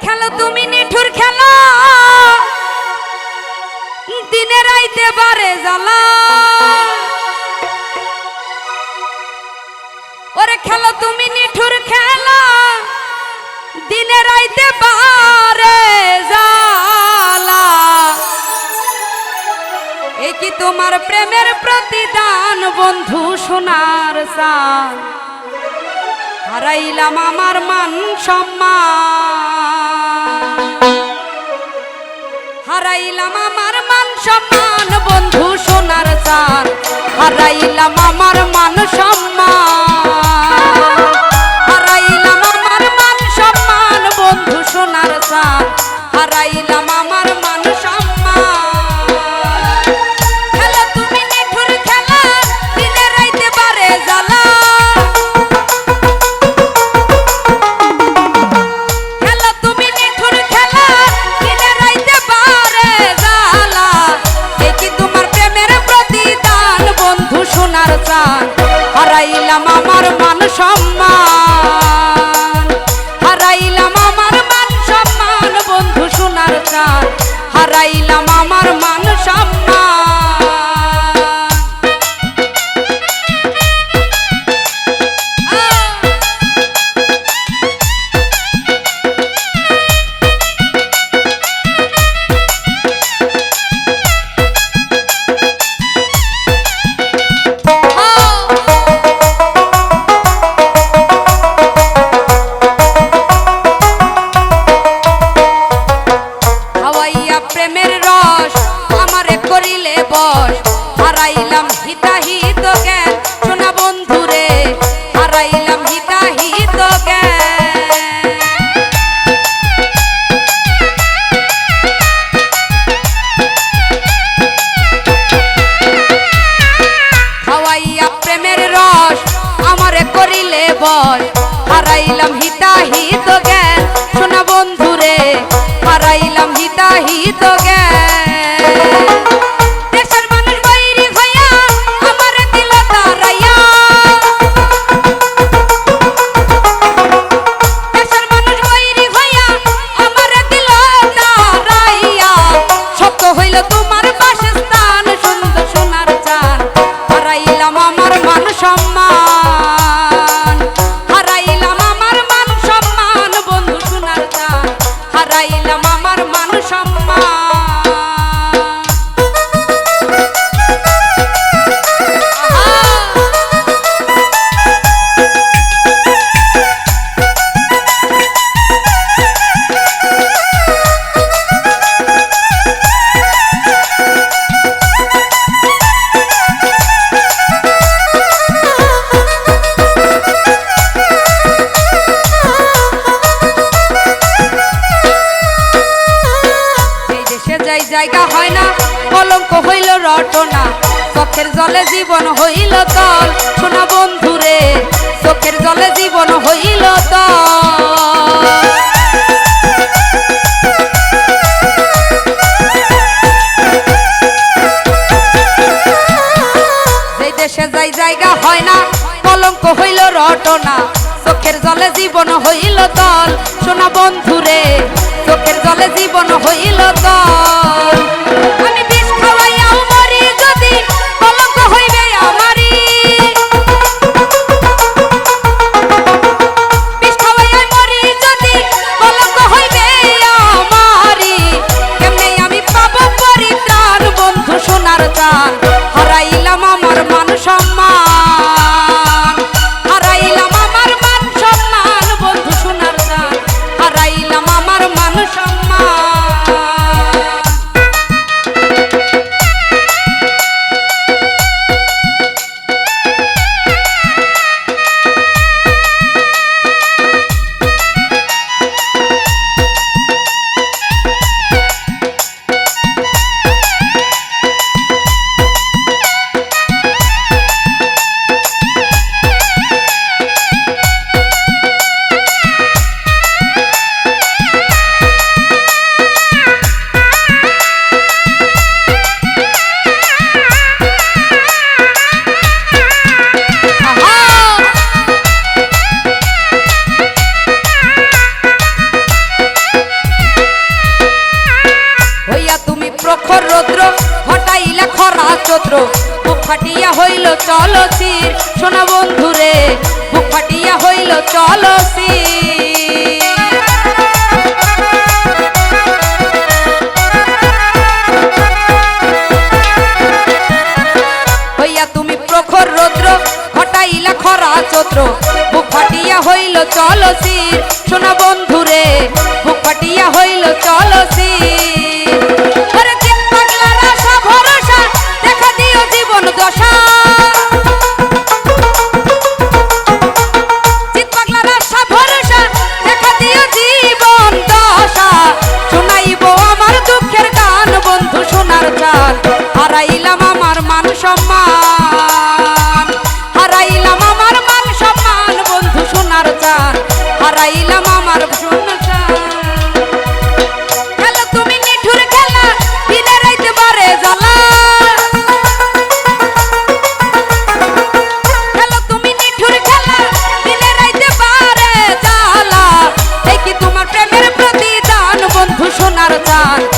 খেলো, তুমি নিঠুর খেলো। দিনে রাইতে বারে জ্বালা। ওরে খেলো, তুমি নিঠুর খেলা। দিনে রাইতে বারে জ্বালা। এই কি তোমার প্রেমের প্রতিদান, বন্ধু সোনার সান হারাইলাম আমার মান সম্মান। হারাইলাম আমার মান সম্মান, বন্ধু সোনার চান হারাইলাম আমার মান সম্মান। হারাইলাম আমার মান সম্মান, বন্ধু সোনার চান হারাইলাম করিলে বস হারাইলাম হিতাহিত জ্ঞান সোনা বন্ধুরে হারাইলাম হিতাহিত জ্ঞান রটনা। চোখের জলে জীবন হইল তল। সোনা বন্ধুরে, চোখের জলে জীবন হইল তল। দেশে যাই জায়গা হয় না, কলঙ্ক হইল রটনা। চোখের জলে জীবন হইল তল। সোনা বন্ধুরে ফাটিয়া হইল চলসির সোনা বন্ধুরে বুক ফাটিয়া হইল চলসির হইয়া তুমি প্রখর রৌদ্র, ঘটাইলা খরা চত্র বুক ফাটিয়া হইল চলসির সোনা বন্ধুরে সোনার চাঁদ